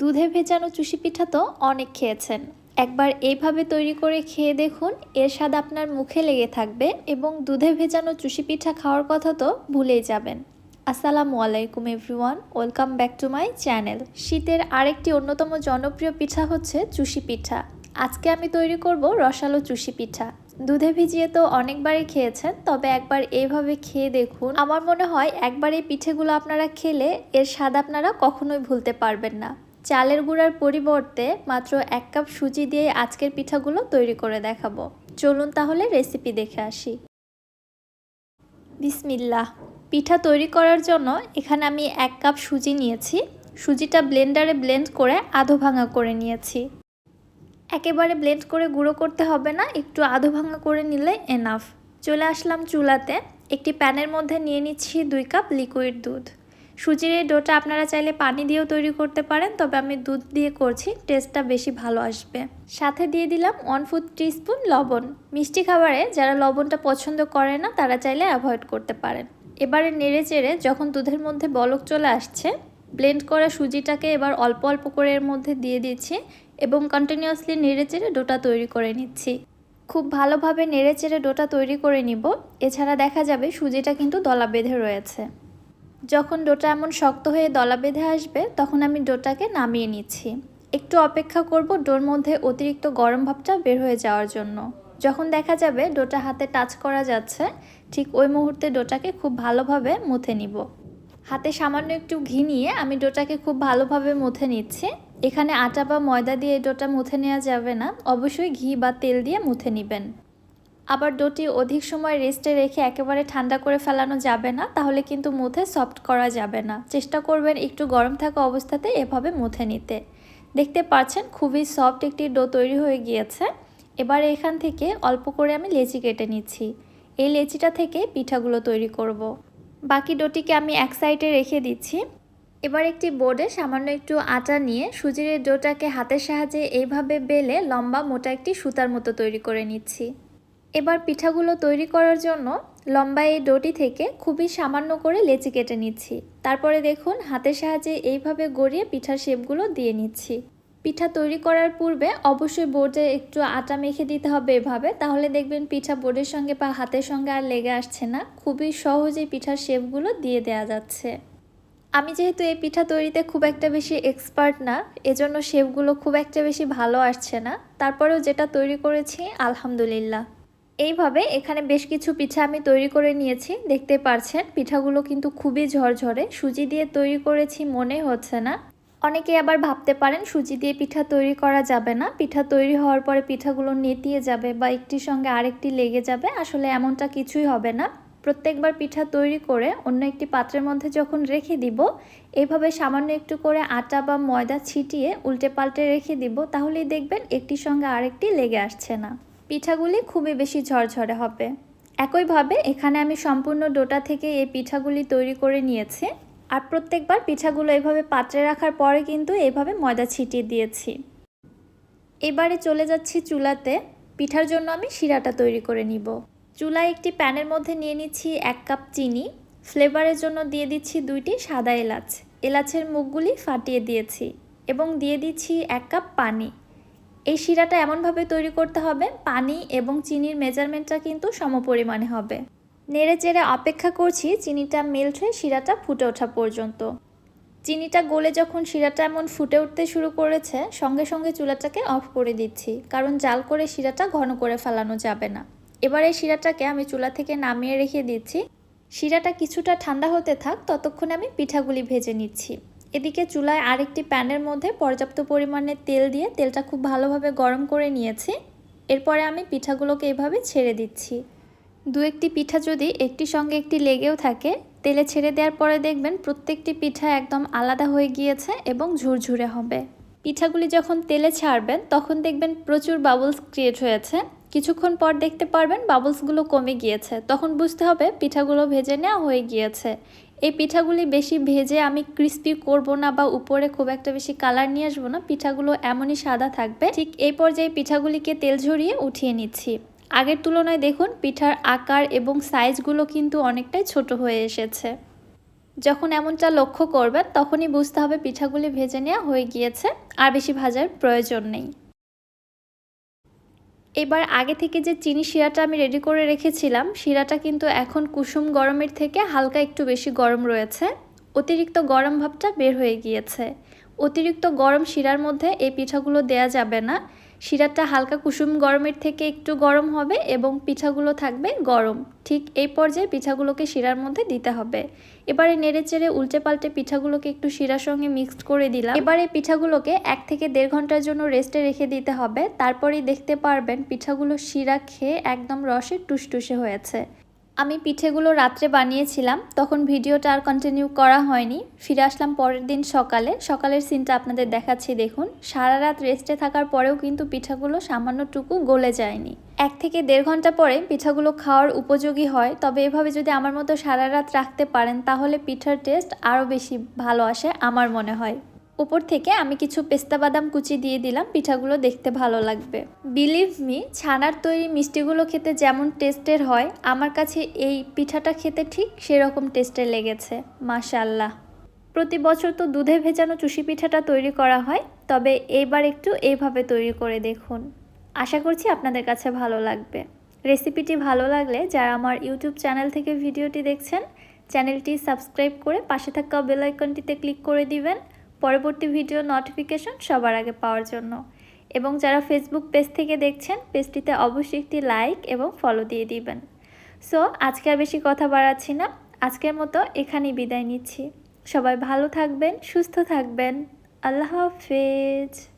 দুধে ভেজানো চুষি পিঠা তো অনেক খেয়েছেন। একবার এইভাবে তৈরি করে খেয়ে দেখুন, এর স্বাদ আপনার মুখে লেগে থাকবে এবং দুধে ভেজানো চুষি পিঠা খাওয়ার কথা তো ভুলেই যাবেন। আসসালামু আলাইকুম everyone, welcome back to my channel. শীতের আরেকটি অন্যতম জনপ্রিয় পিঠা হচ্ছে চুষি পিঠা। আজকে আমি তৈরি করব রসালো চুষি পিঠা। দুধে ভিজিয়ে তো অনেকবারই খেয়েছেন, তবে একবার এইভাবে খেয়ে দেখুন। আমার মনে হয় একবার এই পিঠেগুলো আপনারা খেলে এর স্বাদ আপনারা কখনোই ভুলতে পারবেন না। চালের গুঁড়ার পরিবর্তে মাত্র এক কাপ সুজি দিয়ে আজকের পিঠাগুলো তৈরি করে দেখাবো। চলুন তাহলে রেসিপি দেখে আসি। বিসমিল্লাহ। পিঠা তৈরি করার জন্য এখানে আমি এক কাপ সুজি নিয়েছি। সুজিটা ব্লেন্ডারে ব্লেন্ড করে আধো ভাঙা করে নিয়েছি। একেবারে ব্লেন্ড করে গুঁড়ো করতে হবে না, একটু আধো ভাঙা করে নিলে এনাফ। চলে আসলাম চুলাতে। একটি প্যানের মধ্যে নিয়ে নিচ্ছি দুই কাপ লিকুইড দুধ। সুজির এই ডোটা আপনারা চাইলে পানি দিয়েও তৈরি করতে পারেন, তবে আমি দুধ দিয়ে করছি, টেস্টটা বেশি ভালো আসবে। সাথে দিয়ে দিলাম ওয়ান ফুট টিস্পুন লবণ। মিষ্টি খাবারে যারা লবণটা পছন্দ করে না, তারা চাইলে অ্যাভয়েড করতে পারেন। এবারে নেড়ে চেড়ে যখন দুধের মধ্যে বলক চলে আসছে ব্লেন্ড করা সুজিটাকে এবার অল্প অল্প করে এর মধ্যে দিয়ে দিচ্ছি এবং কন্টিনিউয়াসলি নেড়ে চেড়ে ডোটা তৈরি করে নিচ্ছি। খুব ভালোভাবে নেড়ে চেড়ে ডোটা তৈরি করে নিব। এছাড়া দেখা যাবে সুজিটা কিন্তু দলা বেঁধে রয়েছে। যখন ডোটা এমন শক্ত হয়ে দলা বেঁধে আসবে, তখন আমি ডোটাকে নামিয়ে নিচ্ছি। একটু অপেক্ষা করব ডোর মধ্যে অতিরিক্ত গরম ভাবটা বের হয়ে যাওয়ার জন্য। যখন দেখা যাবে ডোটা হাতে টাচ করা যাচ্ছে, ঠিক ওই মুহূর্তে ডোটাকে খুব ভালোভাবে মুথে নিব। হাতে সামান্য একটু ঘি নিয়ে আমি ডোটাকে খুব ভালোভাবে মুথে নিচ্ছি। এখানে আটা বা ময়দা দিয়ে ডোটা মুথে নেওয়া যাবে না, অবশ্যই ঘি বা তেল দিয়ে মুথে নেবেন। আবার ডোটি অধিক সময় রেস্টে রেখে একেবারে ঠান্ডা করে ফেলানো যাবে না, তাহলে কিন্তু মুথে সফট করা যাবে না। চেষ্টা করবেন একটু গরম থাকা অবস্থাতে এভাবে মুথে নিতে। দেখতে পাচ্ছেন খুবই সফট একটি ডো তৈরি হয়ে গিয়েছে। এবার এখান থেকে অল্প করে আমি লেচি কেটে নিচ্ছি। এই লেচিটা থেকে পিঠাগুলো তৈরি করব। বাকি ডোটিকে আমি এক সাইডে রেখে দিচ্ছি। এবার একটি বোর্ডে সামান্য একটু আটা নিয়ে সুজির ডোটাকে হাতের সাহায্যে এইভাবে বেলে লম্বা মোটা একটি সুতার মতো তৈরি করে নিচ্ছি। এবার পিঠাগুলো তৈরি করার জন্য লম্বা এই ডোটি থেকে খুবই সামান্য করে লেচি কেটে নিচ্ছি। তারপরে দেখুন, হাতের সাহায্যে এইভাবে গড়িয়ে পিঠার শেপগুলো দিয়ে নিচ্ছি। পিঠা তৈরি করার পূর্বে অবশ্যই বোর্ডে একটু আটা মেখে দিতে হবে এভাবে। তাহলে দেখবেন পিঠা বোর্ডের সঙ্গে বা হাতের সঙ্গে আর লেগে আসছে না। খুবই সহজেই পিঠার শেপগুলো দিয়ে দেওয়া যাচ্ছে। আমি যেহেতু এই পিঠা তৈরিতে খুব একটা বেশি এক্সপার্ট না, এজন্য শেপগুলো খুব একটা বেশি ভালো আসছে না। তারপরেও যেটা তৈরি করেছি, আলহামদুলিল্লাহ। এইভাবে এখানে বেশ কিছু পিঠা আমি তৈরি করে নিয়েছি। দেখতে পারছেন, পিঠাগুলো কিন্তু খুবই ঝরঝরে। সুজি দিয়ে তৈরি করেছি মনে হচ্ছে না। অনেকে আবার ভাবতে পারেন, সুজি দিয়ে পিঠা তৈরি করা যাবে না। পিঠা তৈরি হওয়ার পরে পিঠাগুলো নেতিয়ে যাবে বা একটির সঙ্গে আরেকটি লেগে যাবে, আসলে এমনটা কিছুই হবে না। প্রত্যেকবার পিঠা তৈরি করে অন্য একটি পাত্রের মধ্যে যখন রেখে দিব, এভাবে সামান্য একটু করে আটা বা ময়দা ছিটিয়ে উল্টে পাল্টে রেখে দিব, তাহলেই দেখবেন একটির সঙ্গে আরেকটি লেগে আসছে না। পিঠাগুলি খুবই বেশি ঝরঝরে হবে। একইভাবে এখানে আমি সম্পূর্ণ ডোটা থেকে এই পিঠাগুলি তৈরি করে নিয়েছি। আর প্রত্যেকবার পিঠাগুলো এভাবে পাত্রে রাখার পরে কিন্তু এভাবে ময়দা ছিটিয়ে দিয়েছি। এবারে চলে যাচ্ছি চুলাতে। পিঠার জন্য আমি শিরাটা তৈরি করে নিব। চুলায় একটি প্যানের মধ্যে নিয়ে নিচ্ছি এক কাপ চিনি। ফ্লেভারের জন্য দিয়ে দিচ্ছি দুইটি সাদা এলাচ। এলাচের মুখগুলি ফাটিয়ে দিয়েছি এবং দিয়ে দিচ্ছি এক কাপ পানি। এই শিরাটা এমনভাবে তৈরি করতে হবে, পানি এবং চিনির মেজারমেন্টটা কিন্তু সমপরিমাণে হবে। নেড়ে চেড়ে অপেক্ষা করছি চিনিটা মেল্ট হয়ে শিরাটা ফুটে ওঠা পর্যন্ত। চিনিটা গলে যখন শিরাটা এমন ফুটে উঠতে শুরু করেছে, সঙ্গে সঙ্গে চুলাটাকে অফ করে দিচ্ছি, কারণ জাল করে শিরাটা ঘন করে ফেলানো যাবে না। এবার এই শিরাটাকে আমি চুলা থেকে নামিয়ে রেখে দিচ্ছি। শিরাটা কিছুটা ঠান্ডা হতে থাক, ততক্ষণে আমি পিঠাগুলি ভেজে নিচ্ছি। এদিকে চুলায় আরেকটি প্যানের মধ্যে পর্যাপ্ত পরিমাণে তেল দিয়ে তেলটা খুব ভালোভাবে গরম করে নিয়েছি। এরপরে আমি পিঠাগুলোকে এভাবে ছেড়ে দিচ্ছি। দু একটি পিঠা যদি একটি সঙ্গে একটি লেগেও থাকে, তেলে ছেড়ে দেওয়ার পরে দেখবেন প্রত্যেকটি পিঠা একদম আলাদা হয়ে গিয়েছে এবং ঝুরঝুরে হবে। পিঠাগুলি যখন তেলে ছাড়বেন, তখন দেখবেন প্রচুর বাবলস ক্রিয়েট হয়েছে। কিছুক্ষণ পর দেখতে পারবেন বাবলসগুলো কমে গিয়েছে। তখন বুঝতে হবে পিঠাগুলো ভেজে নেওয়া হয়ে গিয়েছে। এই পিঠাগুলি বেশি ভেজে আমি ক্রিস্পি করব না বা উপরে খুব একটা বেশি কালার নিয়ে আসব না। পিঠাগুলো এমনই সাদা থাকবে। ঠিক এই পর্যায়ে পিঠাগুলিকে তেল ঝরিয়ে উঠিয়ে নিচ্ছি। আগের তুলনায় দেখুন, পিঠার আকার এবং সাইজগুলো কিন্তু অনেকটাই ছোট হয়ে এসেছে। যখন এমনটা লক্ষ্য করবেন, তখনই বুঝতে হবে পিঠাগুলি ভেজে নেওয়া হয়ে গিয়েছে। আর বেশি ভাজার প্রয়োজন নেই। এবার আগে থেকে যে চিনি শিরাটা আমি রেডি করে রেখেছিলাম, শিরাটা কিন্তু এখন কুসুম গরমের থেকে হালকা একটু বেশি গরম রয়েছে। অতিরিক্ত গরম ভাবটা বের হয়ে গিয়েছে। অতিরিক্ত গরম শিরার মধ্যে এই পিঠাগুলো দেয়া যাবে না। শিরাটা হালকা কুসুম গরমের থেকে একটু গরম হবে এবং পিঠাগুলো থাকবে গরম। ঠিক এই পর্যায়ে পিঠাগুলোকে শিরার মধ্যে দিতে হবে। এবারে নেড়ে চেড়ে উল্টে পাল্টে পিঠাগুলোকে একটু শিরার সঙ্গে মিক্সড করে দিলাম। এবারে পিঠাগুলোকে এক থেকে দেড় ঘণ্টার জন্য রেস্টে রেখে দিতে হবে। তারপরেই দেখতে পারবেন পিঠাগুলো শিরা খেয়ে একদম রসে টুসটুসে হয়েছে। আমি পিঠেগুলো রাত্রে বানিয়েছিলাম, তখন ভিডিওটা আর কন্টিনিউ করা হয়নি। ফিরে আসলাম পরের দিন সকালে। সকালের সিনটা আপনাদের দেখাচ্ছি, দেখুন। সারা রাত রেস্টে থাকার পরেও কিন্তু পিঠাগুলো সামান্যটুকু গলে যায়নি। এক থেকে দেড় ঘণ্টা পরে পিঠাগুলো খাওয়ার উপযোগী হয়, তবে এভাবে যদি আমার মতো সারা রাত রাখতে পারেন, তাহলে পিঠার টেস্ট আরও বেশি ভালো আসে, আমার মনে হয়। উপর থেকে আমি কিছু পেস্তা বাদাম কুচি দিয়ে দিলাম, পিঠাগুলো দেখতে ভালো লাগবে। বিলিভ মি ছানার তৈরি মিষ্টিগুলো খেতে যেমন টেস্টের হয়, আমার কাছে এই পিঠাটা খেতে ঠিক সেরকম টেস্টের লেগেছে মাশাল্লাহ প্রতি বছর তো দুধে ভেজানো চুষি পিঠাটা তৈরি করা হয়, তবে এইবার একটু এইভাবে তৈরি করে দেখুন। আশা করছি আপনাদের কাছে ভালো লাগবে। রেসিপিটি ভালো লাগলে যারা আমার ইউটিউব চ্যানেল থেকে ভিডিওটি দেখছেন, চ্যানেলটি সাবস্ক্রাইব করে পাশে থাকা বেল আইকনটিতে ক্লিক করে দিবেন। পরবর্তী ভিডিও নোটিফিকেশন সবার আগে পাওয়ার জন্য। এবং যারা ফেসবুক পেজ থেকে দেখছেন পেজটিতে অবশ্যই একটি লাইক এবং ফলো দিয়ে দিবেন। সো আজকে আর বেশি কথা বাড়াচ্ছি না। আজকের মতো এখানেই বিদায় নিচ্ছি। সবাই ভালো থাকবেন, সুস্থ থাকবেন। আল্লাহ হাফেজ।